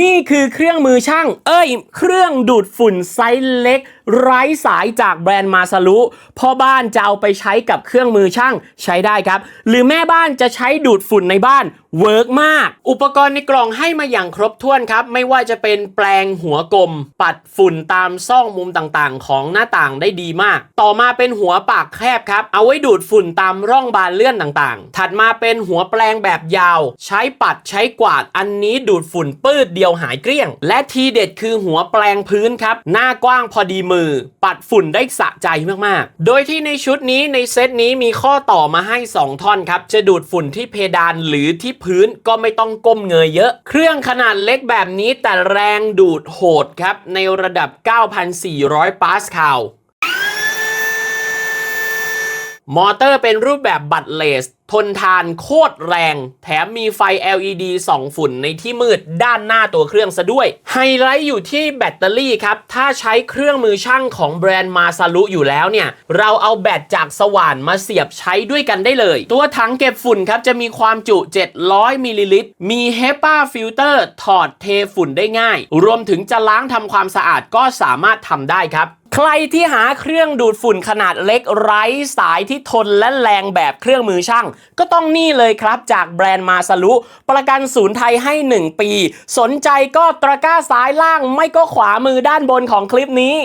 นี่คือเครื่องมือช่าง เอ้ย เครื่องดูดฝุ่นไซส์เล็ก ไร้สายจากแบรนด์มาซารุพ่อบ้านจะเอาไปใช้กับเครื่องมือช่างใช้ได้ครับ หรือแม่บ้านจะใช้ดูดฝุ่นในบ้านเวิร์กมาก อุปกรณ์ในกล่องให้มาอย่างครบถ้วนครับ ไม่ว่าจะเป็นแปลงหัวกลม ปัดฝุ่นตามซ่อกมุมต่างๆ ของหน้าต่างได้ดีมาก ต่อมาเป็นหัวปากแคบครับ เอาไว้ดูดฝุ่นตามร่องบานเลื่อนต่างๆ ถัดมาเป็นหัวแปลงแบบยาว ใช้ปัดใช้กวาดอันนี้ดูดฝุ่นปื้ดเดียวหายเกลี้ยง และทีเด็ดคือหัวแปลงพื้นครับ หน้ากว้างพอดีมือ ปัดฝุ่นได้สะใจมากๆ โดยที่ในชุดนี้ในเซตนี้มีข้อต่อมาให้ 2 ท่อนครับ จะดูดฝุ่นที่เพดานหรือที่พื้นก็ไม่ต้องก้มเงยเยอะ เครื่องขนาดเล็กแบบนี้แต่แรงดูดโหดครับ ในระดับ 9,400 ปาสคาล มอเตอร์เป็นรูปแบบบัตรเลส ทนทานโคตรแรง แถมมีไฟ LED สองฝุ่นในที่มืดด้านหน้าตัวเครื่องซะด้วย ไฮไลท์อยู่ที่แบตเตอรี่ครับ ถ้าใช้เครื่องมือช่างของแบรนด์มาซารุอยู่แล้วเนี่ย เราเอาแบตจากสว่านมาเสียบใช้ด้วยกันได้เลย ตัวถังเก็บฝุ่นครับ จะมีความจุ 700 มิลลิลิตร มี HEPA ฟิลเตอร์ถอดเทฝุ่นได้ง่าย รวมถึงจะล้างทำความสะอาดก็สามารถทำได้ครับ ใครที่หาเครื่องดูดฝุ่นขนาดเล็กไร้สายที่ทนและแรงแบบเครื่องมือช่าง ก็ต้องนี่เลยครับจากแบรนด์มาสลุประกันศูนย์ไทยให้ 1 ปี สนใจก็ตะกร้าซ้ายล่างไม่ก็ขวามือด้านบนของคลิปนี้